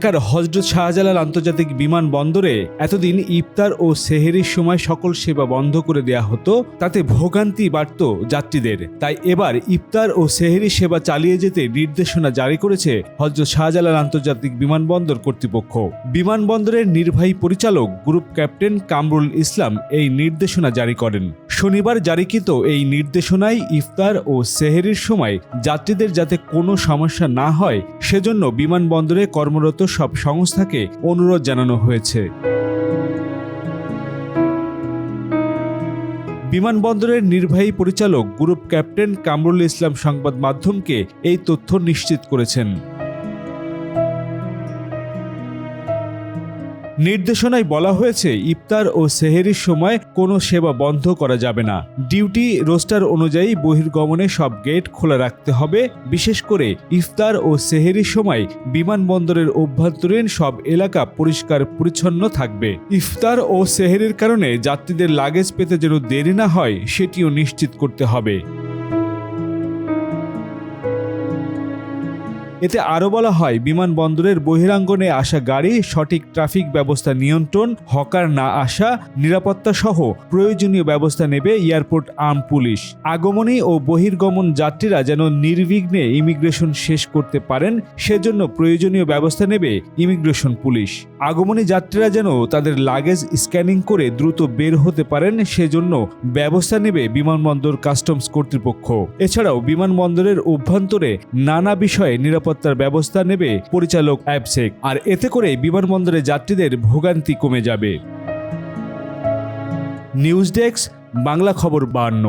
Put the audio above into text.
ঢাকার হজরত শাহজালাল আন্তর্জাতিক বিমানবন্দরে এতদিন ইফতার ও সেহেরির সময় সকল সেবা বন্ধ করে দেয়া হতো, তাতে ভোগান্তি বাড়ত যাত্রীদের। তাই এবার ইফতার ও সেহেরি সেবা চালিয়ে যেতে নির্দেশনা জারি করেছে হজরত শাহজালাল আন্তর্জাতিক বিমানবন্দর কর্তৃপক্ষ। বিমানবন্দরের নির্বাহী পরিচালক, গ্রুপ ক্যাপ্টেন কামরুল ইসলাম এই নির্দেশনা জারি করেন। শনিবার জারিকৃত এই নির্দেশনায় ইফতার ও সেহেরির সময় যাত্রীদের যাতে কোনো সমস্যা না হয়, সেজন্য বিমানবন্দরে কর্মরত সব সংস্থাকে অনুরোধ জানানো হয়েছে। বিমানবন্দরের নির্বাহী পরিচালক, গ্রুপ ক্যাপ্টেন কামরুল ইসলাম সংবাদ মাধ্যমকে এই তথ্য নিশ্চিত করেছেন। নির্দেশনায় বলা হয়েছে, ইফতার ও সেহেরির সময় কোনো সেবা বন্ধ করা যাবে না। ডিউটি রোস্টার অনুযায়ী বহির্গমনে সব গেট খোলা রাখতে হবে। বিশেষ করে ইফতার ও সেহেরির সময় বিমানবন্দরের অভ্যন্তরীণ সব এলাকা পরিষ্কার পরিচ্ছন্ন থাকবে। ইফতার ও সেহেরির কারণে যাত্রীদের লাগেজ পেতে যেন দেরি না হয়, সেটিও নিশ্চিত করতে হবে। এতে আরও বলা হয়, বিমানবন্দরের বহিরাঙ্গনে আসা গাড়ি, সঠিক ট্রাফিক ব্যবস্থা নিয়ন্ত্রণ, হকার না আসা, নিরাপত্তা সহ প্রয়োজনীয় ব্যবস্থা নেবে এয়ারপোর্ট আর্ম পুলিশ। আগমনী ও বহির্গমন যাত্রীরা যেন নির্বিঘ্নে ইমিগ্রেশন শেষ করতে পারেন, সেজন্য প্রয়োজনীয় ব্যবস্থা নেবে ইমিগ্রেশন পুলিশ। আগমনী যাত্রীরা যেন তাদের লাগেজ স্ক্যানিং করে দ্রুত বের হতে পারেন, সেজন্য ব্যবস্থা নেবে বিমানবন্দর কাস্টমস কর্তৃপক্ষ। এছাড়াও বিমানবন্দরের অভ্যন্তরে নানা বিষয়ে নিরাপত্তার ব্যবস্থা নেবে পরিচালক অ্যাপসেক আর এতে করে বিমানবন্দরে যাত্রীদের ভোগান্তি কমে যাবে। নিউজ ডেস্ক বাংলা খবর বান্ন।